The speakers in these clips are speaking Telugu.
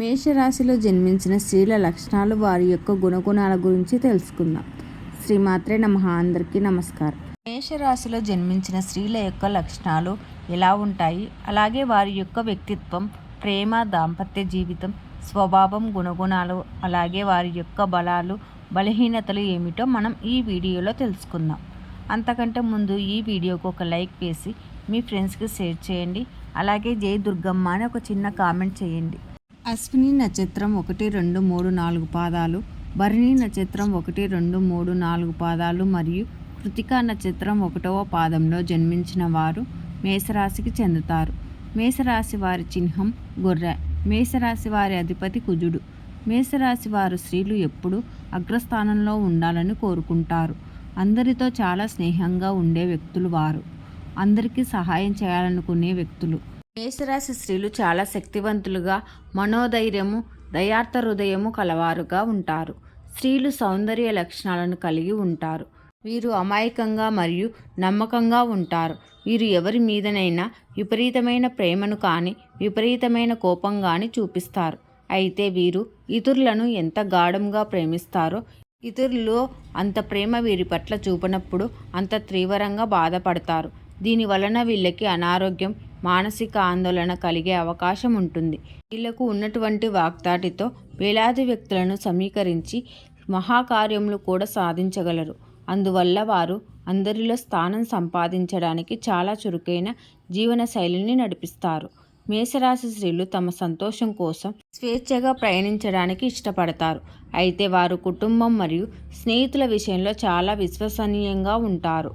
మేషరాశిలో జన్మించిన స్త్రీల లక్షణాలు వారి యొక్క గుణగుణాల గురించి తెలుసుకుందాం. శ్రీమాత్రే నమ. అందరికీ నమస్కారం. మేషరాశిలో జన్మించిన స్త్రీల యొక్క లక్షణాలు ఎలా ఉంటాయి? అలాగే వారి యొక్క వ్యక్తిత్వం ప్రేమ దాంపత్య జీవితం స్వభావం గుణగుణాలు అలాగే వారి యొక్క బలాలు బలహీనతలు ఏమిటో మనం ఈ వీడియోలో తెలుసుకుందాం. అంతకంటే ముందు ఈ వీడియోకు ఒక లైక్ వేసి మీ ఫ్రెండ్స్కి షేర్ చేయండి. అలాగే జై దుర్గమ్మ అని ఒక చిన్న కామెంట్ చేయండి. అశ్విని నక్షత్రం ఒకటి రెండు మూడు నాలుగు పాదాలు భరణి నక్షత్రం ఒకటి రెండు మూడు నాలుగు పాదాలు మరియు కృతికా నక్షత్రం ఒకటవ పాదంలో జన్మించిన వారు మేషరాశికి చెందుతారు. మేషరాశి వారి చిహ్నం గొర్రె. మేషరాశి వారి అధిపతి కుజుడు. మేషరాశి వారు స్త్రీలు ఎప్పుడూ అగ్రస్థానంలో ఉండాలని కోరుకుంటారు. అందరితో చాలా స్నేహంగా ఉండే వ్యక్తులు వారు. అందరికీ సహాయం చేయాలనుకునే వ్యక్తులు. మేషరాశి స్త్రీలు చాలా శక్తివంతులుగా మనోధైర్యము దయార్థ హృదయము కలవారుగా ఉంటారు. స్త్రీలు సౌందర్య లక్షణాలను కలిగి ఉంటారు. వీరు అమాయకంగా మరియు నమ్మకంగా ఉంటారు. వీరు ఎవరి మీదనైనా విపరీతమైన ప్రేమను కానీ విపరీతమైన కోపం కానీ చూపిస్తారు. అయితే వీరు ఇతరులను ఎంత గాఢంగా ప్రేమిస్తారో ఇతరులు అంత ప్రేమ వీరి పట్ల చూపనప్పుడు అంత తీవ్రంగా బాధపడతారు. దీని వలన వీళ్ళకి అనారోగ్యం మానసిక ఆందోళన కలిగే అవకాశం ఉంటుంది. వీళ్ళకు ఉన్నటువంటి వాగ్దాటితో వేలాది వ్యక్తులను సమీకరించి మహాకార్యములు కూడా సాధించగలరు. అందువల్ల వారు అందరిలో స్థానం సంపాదించడానికి చాలా చురుకైన జీవన శైలిని నడిపిస్తారు. మేషరాశి స్త్రీలు తమ సంతోషం కోసం స్వేచ్ఛగా ప్రయాణించడానికి ఇష్టపడతారు. అయితే వారు కుటుంబం మరియు స్నేహితుల విషయంలో చాలా విశ్వసనీయంగా ఉంటారు.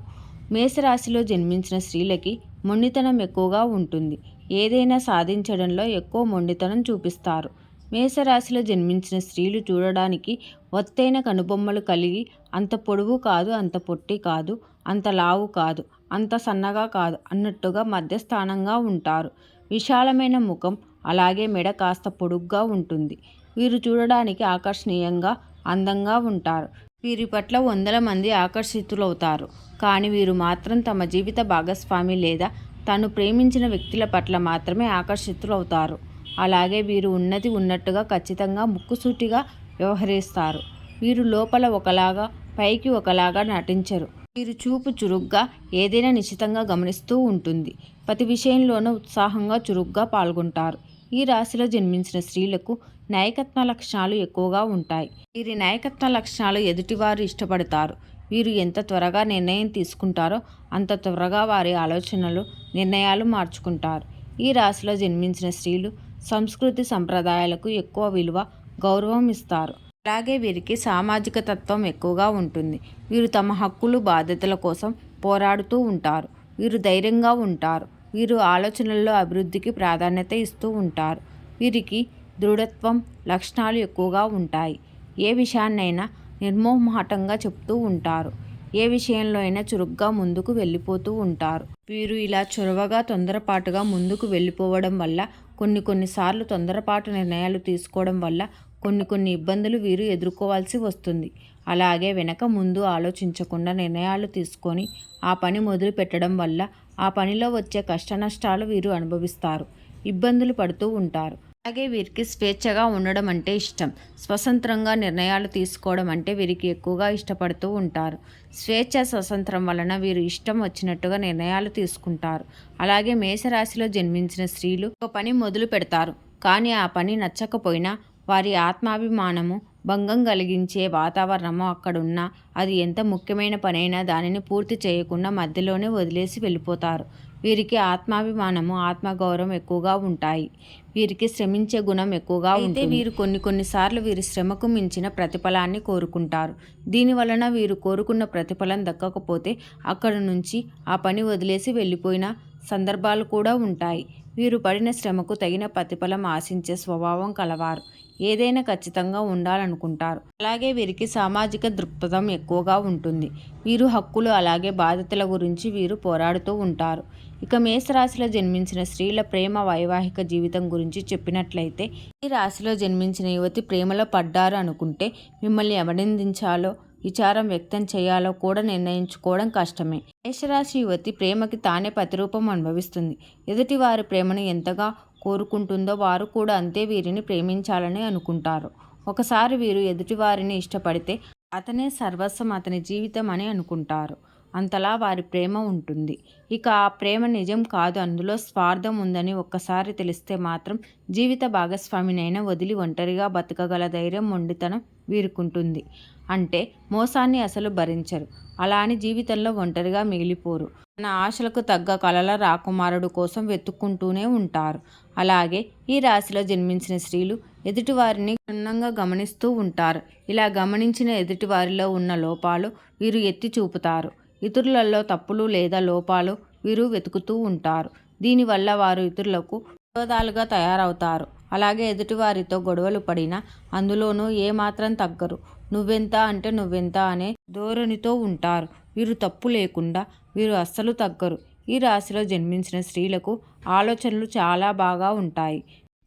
మేషరాశిలో జన్మించిన స్త్రీలకి మొండితనం ఎక్కువగా ఉంటుంది. ఏదైనా సాధించడంలో ఎక్కువ మొండితనం చూపిస్తారు. మేషరాశిలో జన్మించిన స్త్రీలు చూడడానికి ఒత్తైన కనుబొమ్మలు కలిగి అంత పొడవు కాదు అంత పొట్టి కాదు అంత లావు కాదు అంత సన్నగా కాదు అన్నట్టుగా మధ్యస్థానంగా ఉంటారు. విశాలమైన ముఖం అలాగే మెడ కాస్త పొడుగ్గా ఉంటుంది. వీరు చూడడానికి ఆకర్షణీయంగా అందంగా ఉంటారు. వీరి పట్ల వందల మంది ఆకర్షితులవుతారు. కానీ వీరు మాత్రం తమ జీవిత భాగస్వామి లేదా తను ప్రేమించిన వ్యక్తుల పట్ల మాత్రమే ఆకర్షితులవుతారు. అలాగే వీరు ఉన్నది ఉన్నట్టుగా ఖచ్చితంగా ముక్కుసూటిగా వ్యవహరిస్తారు. వీరు లోపల ఒకలాగా పైకి ఒకలాగా నటించరు. వీరు చూపు చురుగ్గా ఏదైనా నిశ్చితంగా గమనిస్తూ ఉంటుంది. ప్రతి విషయంలోనూ ఉత్సాహంగా చురుగ్గా పాల్గొంటారు. ఈ రాశిలో జన్మించిన స్త్రీలకు నాయకత్వ లక్షణాలు ఎక్కువగా ఉంటాయి. వీరి నాయకత్వ లక్షణాలు ఎదుటివారు ఇష్టపడతారు. వీరు ఎంత త్వరగా నిర్ణయం తీసుకుంటారో అంత త్వరగా వారి ఆలోచనలు నిర్ణయాలు మార్చుకుంటారు. ఈ రాశిలో జన్మించిన స్త్రీలు సంస్కృతి సంప్రదాయాలకు ఎక్కువ విలువ గౌరవం ఇస్తారు. అలాగే వీరికి సామాజిక తత్వం ఎక్కువగా ఉంటుంది. వీరు తమ హక్కులు బాధ్యతల కోసం పోరాడుతూ ఉంటారు. వీరు ధైర్యంగా ఉంటారు. వీరు ఆలోచనల్లో అభివృద్ధికి ప్రాధాన్యత ఇస్తూ ఉంటారు. వీరికి దృఢత్వం లక్షణాలు ఎక్కువగా ఉంటాయి. ఏ విషయాన్నైనా నిర్మోహమాటంగా చెప్తూ ఉంటారు. ఏ విషయంలో అయినా చురుగ్గా ముందుకు వెళ్ళిపోతూ ఉంటారు. వీరు ఇలా చొరవగా తొందరపాటుగా ముందుకు వెళ్ళిపోవడం వల్ల కొన్ని కొన్నిసార్లు తొందరపాటు నిర్ణయాలు తీసుకోవడం వల్ల కొన్ని కొన్ని ఇబ్బందులు వీరు ఎదుర్కోవాల్సి వస్తుంది. అలాగే వెనక ముందు ఆలోచించకుండా నిర్ణయాలు తీసుకొని ఆ పని మొదలు పెట్టడం వల్ల ఆ పనిలో వచ్చే కష్టనష్టాలు వీరు అనుభవిస్తారు. ఇబ్బందులు పడుతూ ఉంటారు. అలాగే వీరికి స్వేచ్ఛగా ఉండడం అంటే ఇష్టం. స్వతంత్రంగా నిర్ణయాలు తీసుకోవడం అంటే వీరికి ఎక్కువగా ఇష్టపడుతూ ఉంటారు. స్వేచ్ఛ స్వతంత్రం వలన వీరు ఇష్టం వచ్చినట్టుగా నిర్ణయాలు తీసుకుంటారు. అలాగే మేషరాశిలో జన్మించిన స్త్రీలు ఒక పని మొదలు పెడతారు. కానీ ఆ పని నచ్చకపోయినా వారి ఆత్మాభిమానము భంగం కలిగించే వాతావరణము అక్కడున్న అది ఎంత ముఖ్యమైన పనైనా దానిని పూర్తి చేయకుండా మధ్యలోనే వదిలేసి వెళ్ళిపోతారు. వీరికి ఆత్మాభిమానము ఆత్మగౌరవం ఎక్కువగా ఉంటాయి. వీరికి శ్రమించే గుణం ఎక్కువగా ఉంటే వీరు కొన్ని కొన్నిసార్లు వీరి శ్రమకు మించిన ప్రతిఫలాన్ని కోరుకుంటారు. దీని వలన వీరు కోరుకున్న ప్రతిఫలం దక్కకపోతే అక్కడ నుంచి ఆ పని వదిలేసి వెళ్ళిపోయిన సందర్భాలు కూడా ఉంటాయి. వీరు పడిన శ్రమకు తగిన ప్రతిఫలం ఆశించే స్వభావం కలవారు. ఏదైనా ఖచ్చితంగా ఉండాలనుకుంటారు. అలాగే వీరికి సామాజిక దృక్పథం ఎక్కువగా ఉంటుంది. వీరు హక్కులు అలాగే బాధ్యతల గురించి వీరు పోరాడుతూ ఉంటారు. ఇక మేషరాశిలో జన్మించిన స్త్రీల ప్రేమ వైవాహిక జీవితం గురించి చెప్పినట్లయితే ఈ రాశిలో జన్మించిన యువతి ప్రేమలో పడ్డారు అనుకుంటే మిమ్మల్ని అభినందించాలో విచారం వ్యక్తం చేయాలో కూడా నిర్ణయించుకోవడం కష్టమే. మేషరాశి యువతి ప్రేమకి తానే ప్రతిరూపం అనుభవిస్తుంది. ఎదుటివారి ప్రేమను ఎంతగా కోరుకుంటుందో వారు కూడా అంతే వీరిని ప్రేమించాలని అనుకుంటారు. ఒకసారి వీరు ఎదుటివారిని ఇష్టపడితే అతనే సర్వస్వం అతని జీవితం అని అనుకుంటారు. అంతలా వారి ప్రేమ ఉంటుంది. ఇక ఆ ప్రేమ నిజం కాదు. అందులో స్వార్థం ఉందని ఒక్కసారి తెలిస్తే మాత్రం జీవిత భాగస్వామినైనా వదిలి ఒంటరిగా బతకగల ధైర్యం మొండితనం వీరుకుంటుంది. అంటే మోసాన్ని అసలు భరించరు. అలా అని జీవితంలో ఒంటరిగా మిగిలిపోరు. తన ఆశలకు తగ్గ కలల రాకుమారుడు కోసం వెతుక్కుంటూనే ఉంటారు. అలాగే ఈ రాశిలో జన్మించిన స్త్రీలు ఎదుటివారిని క్షుణ్ణంగా గమనిస్తూ ఉంటారు. ఇలా గమనించిన ఎదుటివారిలో ఉన్న లోపాలు వీరు ఎత్తి చూపుతారు. ఇతరులలో తప్పులు లేదా లోపాలు వీరు వెతుకుతూ ఉంటారు. దీనివల్ల వారు ఇతరులకు విరోధాలుగా తయారవుతారు. అలాగే ఎదుటివారితో గొడవలు పడినా అందులోనూ ఏమాత్రం తగ్గరు. నువ్వెంత అంటే నువ్వెంత అనే ధోరణితో ఉంటారు. వీరు తప్పు లేకుండా వీరు అస్సలు తగ్గరు. ఈ రాశిలో జన్మించిన స్త్రీలకు ఆలోచనలు చాలా బాగా ఉంటాయి.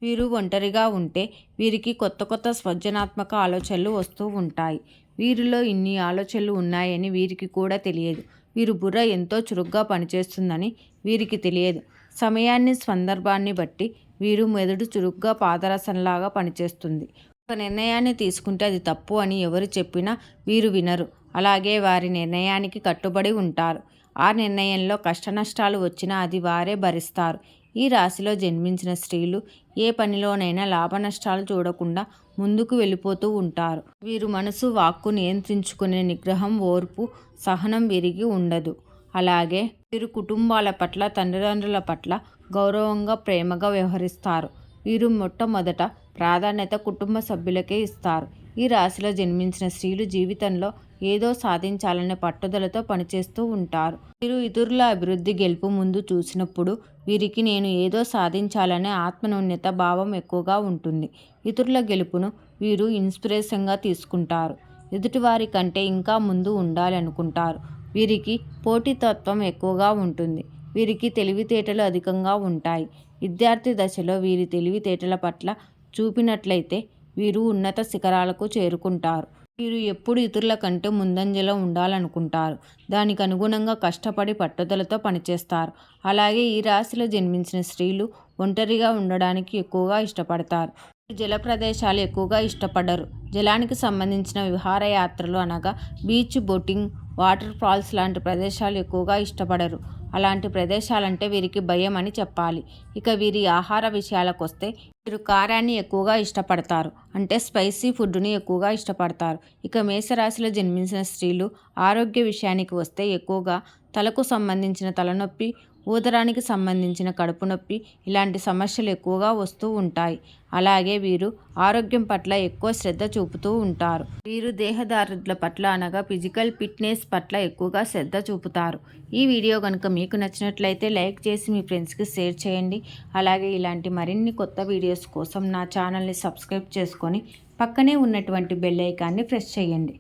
వీరు ఒంటరిగా ఉంటే వీరికి కొత్త కొత్త స్వజనాత్మక ఆలోచనలు వస్తూ ఉంటాయి. వీరిలో ఇన్ని ఆలోచనలు ఉన్నాయని వీరికి కూడా తెలియదు. వీరు బుర్ర ఎంతో చురుగ్గా పనిచేస్తుందని వీరికి తెలియదు. సమయాన్ని సందర్భాన్ని బట్టి వీరు మెదడు చురుగ్గా పాదరసంలాగా పనిచేస్తుంది. ఒక నిర్ణయాన్ని తీసుకుంటే అది తప్పు అని ఎవరు చెప్పినా వీరు వినరు. అలాగే వారి నిర్ణయానికి కట్టుబడి ఉంటారు. ఆ నిర్ణయంలో కష్టనష్టాలు వచ్చినా అది వారే భరిస్తారు. ఈ రాశిలో జన్మించిన స్త్రీలు ఏ పనిలోనైనా లాభనష్టాలు చూడకుండా ముందుకు వెళ్ళిపోతూ ఉంటారు. వీరు మనసు వాక్కు నియంత్రించుకునే నిగ్రహం ఓర్పు సహనం విరిగి ఉండదు. అలాగే వీరు కుటుంబాల పట్ల తల్లిదండ్రుల పట్ల గౌరవంగా ప్రేమగా వ్యవహరిస్తారు. వీరు మొట్టమొదట ప్రాధాన్యత కుటుంబ సభ్యులకే ఇస్తారు. ఈ రాశిలో జన్మించిన స్త్రీలు జీవితంలో ఏదో సాధించాలనే పట్టుదలతో పనిచేస్తూ ఉంటారు. వీరు ఇతరుల అభివృద్ధి గెలుపు ముందు చూసినప్పుడు వీరికి నేను ఏదో సాధించాలనే ఆత్మనూన్యత భావం ఎక్కువగా ఉంటుంది. ఇతరుల గెలుపును వీరు ఇన్స్పిరేషన్గా తీసుకుంటారు. ఎదుటివారి కంటే ఇంకా ముందు ఉండాలనుకుంటారు. వీరికి పోటీతత్వం ఎక్కువగా ఉంటుంది. వీరికి తెలివితేటలు అధికంగా ఉంటాయి. విద్యార్థి దశలో వీరి తెలివితేటల పట్ల చూపినట్లయితే వీరు ఉన్నత శిఖరాలకు చేరుకుంటారు. వీరు ఎప్పుడు ఇతరుల కంటే ముందంజలో ఉండాలనుకుంటారు. దానికి అనుగుణంగా కష్టపడి పట్టుదలతో పనిచేస్తారు. అలాగే ఈ రాశిలో జన్మించిన స్త్రీలు ఒంటరిగా ఉండడానికి ఎక్కువగా ఇష్టపడతారు. జల ప్రదేశాలు ఎక్కువగా ఇష్టపడరు. జలానికి సంబంధించిన విహారయాత్రలు అనగా బీచ్ బోటింగ్ వాటర్ ఫాల్స్ లాంటి ప్రదేశాలు ఎక్కువగా ఇష్టపడరు. అలాంటి ప్రదేశాలంటే వీరికి భయం అని చెప్పాలి. ఇక వీరి ఆహార విషయాలకు వస్తే వీరు కారాన్ని ఎక్కువగా ఇష్టపడతారు. అంటే స్పైసీ ఫుడ్ని ఎక్కువగా ఇష్టపడతారు. ఇక మేషరాశిలో జన్మించిన స్త్రీలు ఆరోగ్య విషయానికి వస్తే ఎక్కువగా తలకు సంబంధించిన తలనొప్పి ఊదరానికి సంబంధించిన కడుపు నొప్పి ఇలాంటి సమస్యలు ఎక్కువగా వస్తూ ఉంటాయి. అలాగే వీరు ఆరోగ్యం పట్ల ఎక్కువ శ్రద్ధ చూపుతూ ఉంటారు. వీరు దేహదారుల పట్ల అనగా ఫిజికల్ ఫిట్నెస్ పట్ల ఎక్కువగా శ్రద్ధ చూపుతారు. ఈ వీడియో కనుక మీకు నచ్చినట్లయితే లైక్ చేసి మీ ఫ్రెండ్స్కి షేర్ చేయండి. అలాగే ఇలాంటి మరిన్ని కొత్త వీడియోస్ కోసం నా ఛానల్ని సబ్స్క్రైబ్ చేసుకొని పక్కనే ఉన్నటువంటి బెల్ ఐకాన్ని ప్రెస్ చేయండి.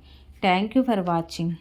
Thank you for watching.